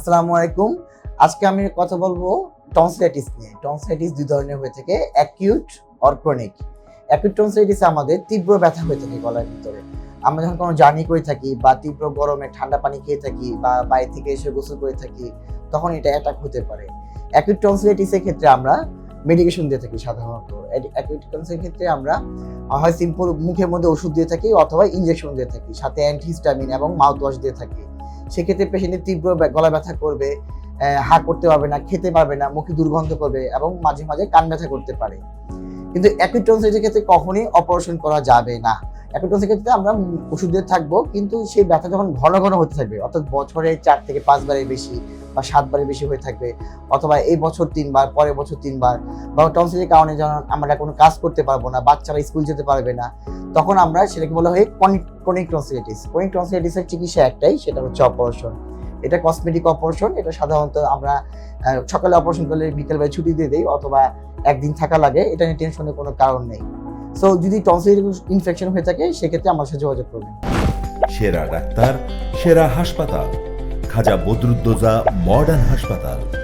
আসসালামু আলাইকুম। আজকে আমি কথা বলব টনসিলাইটিস নিয়ে। টনসিলাইটিস দুই ধরনের হয়ে থাকে acute or chronic acute tonsillitis আমাদের তীব্র ব্যথা হয়ে থাকে গলার ভিতরে। আমরা যখন কোনো জার্নি করে থাকি বা তীব্র গরমে ঠান্ডা পানি খেয়ে থাকি বা বাইরে থেকে এসে গোসল করে থাকি, তখন এটা অ্যাটাক হতে পারে। অ্যাকিউট টনসিলাইটিসের ক্ষেত্রে আমরা মেডিকেশন দিয়ে থাকি সাধারণত। অ্যাকিউট টনসিলের ক্ষেত্রে আমরা হয় সিম্পল মুখের মধ্যে ওষুধ দিয়ে থাকি অথবা ইঞ্জেকশন দিয়ে থাকি, সাথে অ্যান্টিহিস্টামিন এবং মাউথ ওয়াশ দিয়ে থাকি। সেক্ষেত্রে পেশেন্টের তীব্র গলা ব্যথা করবে হা করতে পারবে না, খেতে পারবে না, মুখে দুর্গন্ধ করবে এবং মাঝে মাঝে কান ব্যথা করতে পারে। কিন্তু অ্যাকুইট ক্ষেত্রে কখনই অপারেশন করা যাবে না। টনসিলের ক্ষেত্রে আমরা ওষুধ দিয়ে থাকব, কিন্তু সেই ব্যথা যখন ঘন ঘন হতে থাকবে, অর্থাৎ বছরে চার থেকে পাঁচবারের বেশি বা সাতবারের বেশি হয়ে থাকবে, অথবা এই বছর তিনবার, পরের বছর তিনবার, বা টনসিলের কারণে যখন আমরা কোনো কাজ করতে পারব না, বাচ্চারা স্কুল যেতে পারবে না, তখন আমরা সেটাকে বলা হয় ক্রনিক ক্রনিক টনসিলাইটিস ক্রনিক টনসিলাইটিসের চিকিৎসা একটাই, সেটা হচ্ছে অপারেশন। এটা কসমেটিক অপারেশন এটা সাধারণত আমরা সকালে অপারেশন করলে বিকেলবেলা ছুটি দিয়ে দিই, অথবা একদিন থাকা লাগে, এটা নিয়ে টেনশনের কোনো কারণ নেই। সো যদি টনসিল ইনফেকশন হয়ে থাকে, সেক্ষেত্রে আমার সাথে যোগাযোগ করবেন। সেরা ডাক্তার, সেরা হাসপাতাল। খাজা বদরুদ্দোজা মডার্ন হাসপাতাল।